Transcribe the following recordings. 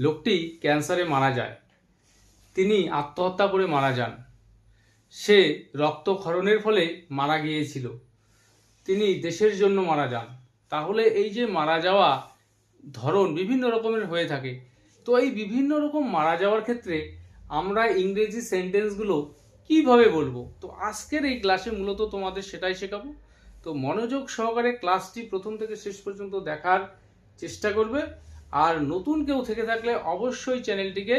লোকটি ক্যান্সারে মারা যায়। তিনি আত্মহত্যা করে মারা যান। সে রক্তক্ষরণের ফলে মারা গিয়েছিল। তিনি দেশের জন্য মারা যান। তাহলে এই যে মারা যাওয়া ধরন বিভিন্ন রকমের হয়ে থাকে। তো এই বিভিন্ন রকম মারা যাওয়ার ক্ষেত্রে আমরা ইংরেজি সেন্টেন্সগুলো কীভাবে বলব? তো আজকের এই ক্লাসে মূলত তোমাদের সেটাই শেখাবো। তো মনোযোগ সহকারে ক্লাসটি প্রথম থেকে শেষ পর্যন্ত দেখার চেষ্টা করবে। আর নতুন কেউ থেকে থাকলে অবশ্যই চ্যানেলটিকে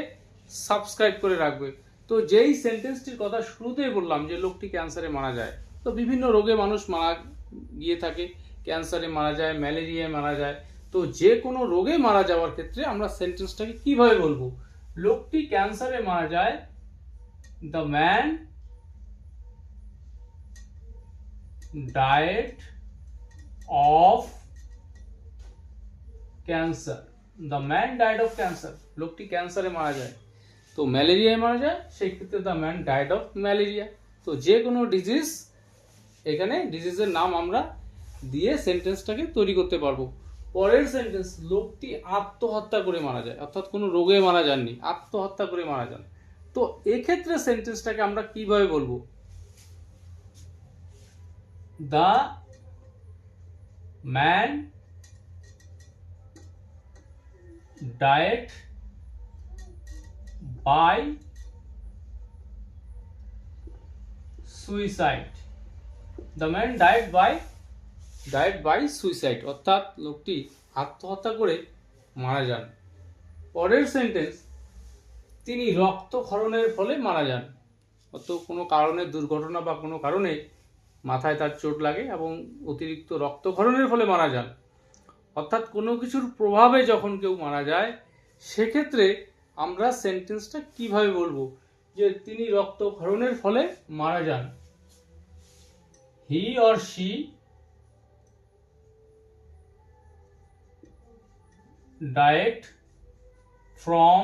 সাবস্ক্রাইব করে রাখবে। তো যেই সেন্টেন্সটির কথা শুরুতেই বললাম যে লোকটি ক্যান্সারে মারা যায়, তো বিভিন্ন রোগে মানুষ মারা গিয়ে থাকে, ক্যান্সারে মারা যায়, ম্যালেরিয়ায় মারা যায়, তো যে কোনো রোগে মারা যাওয়ার ক্ষেত্রে আমরা সেন্টেন্সটাকে কীভাবে বলব? লোকটি ক্যান্সারে মারা যায় the man diet of cancer the man died of cancer লোকটি ক্যান্সারে মারা যায়। তো ম্যালেরিয়ায় মারা যায়, সেই ক্ষেত্রে the man died of malaria তো যে কোনো ডিজিজ এখানে ডিজিজের নাম আমরা দিয়ে সেন্টেন্সটাকে তৈরি করতে পারব। পরের সেন্টেন্স লোকটি আত্মহত্যা করে মারা যায়। অর্থাৎ কোনো রোগে মারা যাননি, আত্মহত্যা করে মারা যান। তো এক্ষেত্রে সেন্টেন্সটাকে আমরা কীভাবে বলব? The man died by suicide the man died by died by suicide অর্থাৎ লোকটি আত্মহত্যা করে মারা যান। পরের সেন্টেন্স তিনি রক্তক্ষরণের ফলে মারা যান। অত কোনো কারণে, দুর্ঘটনা বা কোনো কারণে মাথায় তার চোট লাগে এবং অতিরিক্ত রক্তক্ষরণের ফলে মারা যান। অর্থাৎ কোনো কিছুর প্রভাবে যখন কেউ মারা যায়, সেক্ষেত্রে আমরা সেন্টেন্সটা কীভাবে বলব? যে তিনি রক্তক্ষরণের ফলে মারা যান। He or she died from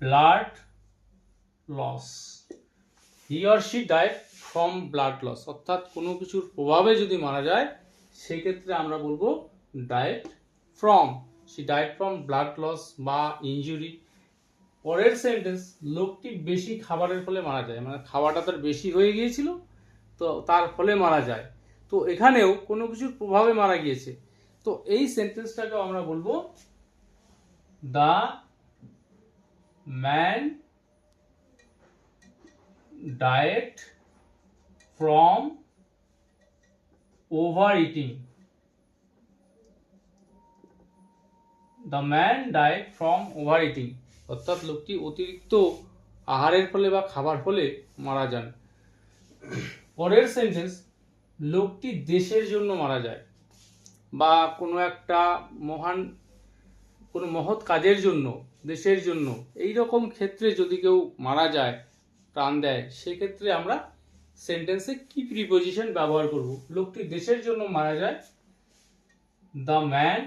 blood loss. He or she died from blood loss. অর্থাৎ কোনো কিছুর প্রভাবে যদি মারা যায় সেক্ষেত্রে আমরা বলব died from she died from blood loss বা ইনজুরি পরের সেন্টেন্স লোকটি বেশি খাবারের ফলে মারা যায় মানে খাওয়াটা তার বেশি হয়ে গিয়েছিল, তো তার ফলে মারা যায়। তো এখানেও কোনো কিছুর প্রভাবে মারা গিয়েছে। তো এই সেন্টেন্সটাকে আমরা বলব the man died from overeating the man died from overeating অর্থাৎ লোকটি অতিরিক্ত আহারের ফলে বা খাবার ফলে মারা যান। পরের সেন্টেন্স লোকটি দেশের জন্য মারা যায় বা কোনো একটা মহান কোনো মহৎ কাজের জন্য দেশের জন্য। এই রকম ক্ষেত্রে যদি কেউ মারা যায় প্রাণ দেয় সেক্ষেত্রে আমরা সেন্টেন্সে কি প্রিপোজিশন ব্যবহার করব? লোকটি দেশের জন্য মারা যায়। The man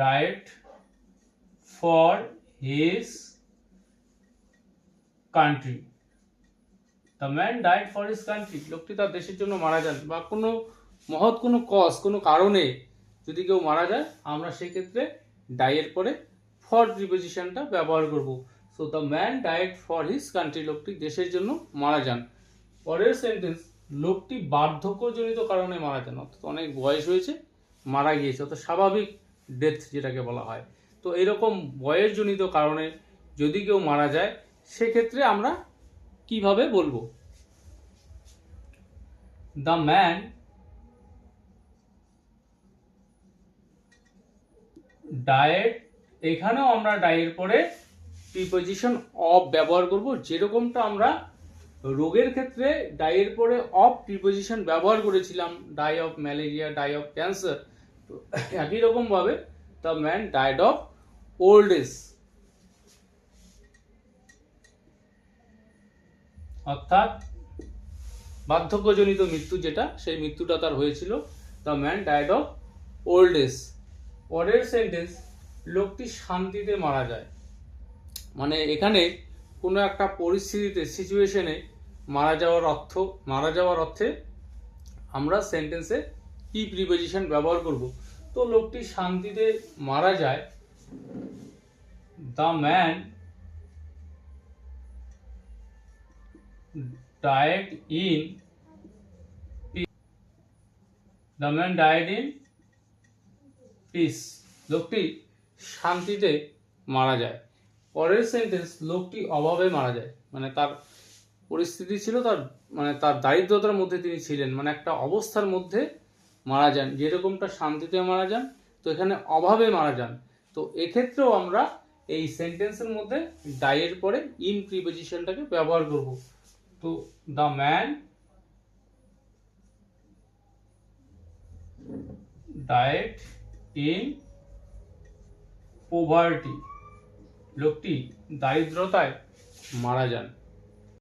died for his country the man died for his country লোকটি তার দেশের জন্য মারা যান বা কোনো মহৎ কোনো কজ কোনো কারণে যদি কেউ মারা যায়, আমরা সেক্ষেত্রে ডাইয়ের পরে ফর প্রিপোজিশনটা ব্যবহার করব। So the man died for his country লোকটি দেশের জন্য মারা যান। পরের সেন্টেন্স লোকটি বার্ধক্যজনিত কারণে মারা যান। অর্থাৎ অনেক বয়স হয়েছে, মারা গিয়েছে। অর্থাৎ স্বাভাবিক ডেথ যেটাকে বলা হয়। তো এরকম বয়সজনিত কারণে যদি কেউ মারা যায়, সেক্ষেত্রে আমরা কীভাবে বলব? দ্য ম্যান ডায়েট এখানেও আমরা ডায়ের পরে প্রিপোজিশন অফ ব্যবহার করব, যেরকমটা আমরা রোগের ক্ষেত্রে ডায়ের পরে অফ প্রিপোজিশন ব্যবহার করেছিলাম die of malaria die of cancer তো একই রকমভাবে the man died of old age অর্থাৎ বার্ধক্যজনিত মৃত্যু যেটা, সেই মৃত্যুটা তার হয়েছিল the man died of old age পরের সেন্টেন্স লোকটি শান্তিতে মারা যায়। মানে এখানে কোনো একটা পরিস্থিতিতে সিচুয়েশনে মারা যাওয়ার অর্থ, মারা যাওয়ার অর্থে আমরা সেন্টেন্সে কি প্রিপোজিশন ব্যবহার করব? তো লোকটি শান্তিতে মারা যায়। The man died in the man died in peace লোকটি শান্তিতে মারা যায়। পরের সেন্টেন্স লোকটি অভাবে মারা যায়। মানে তার পরিস্থিতি ছিল তার মানে তার দারিদ্রতার মধ্যে তিনি ছিলেন। মানে একটা অবস্থার মধ্যে মারা যান। যেরকমটা শান্তিতে মারা যান, তো এখানে অভাবে মারা যান। তো এক্ষেত্রেও আমরা এই সেন্টেন্সের মধ্যে ডাইয়ের পরে ইন প্রিপোজিশনটাকে ব্যবহার করব। তো the man died in poverty লোকটি দারিদ্রতায় মারা যান।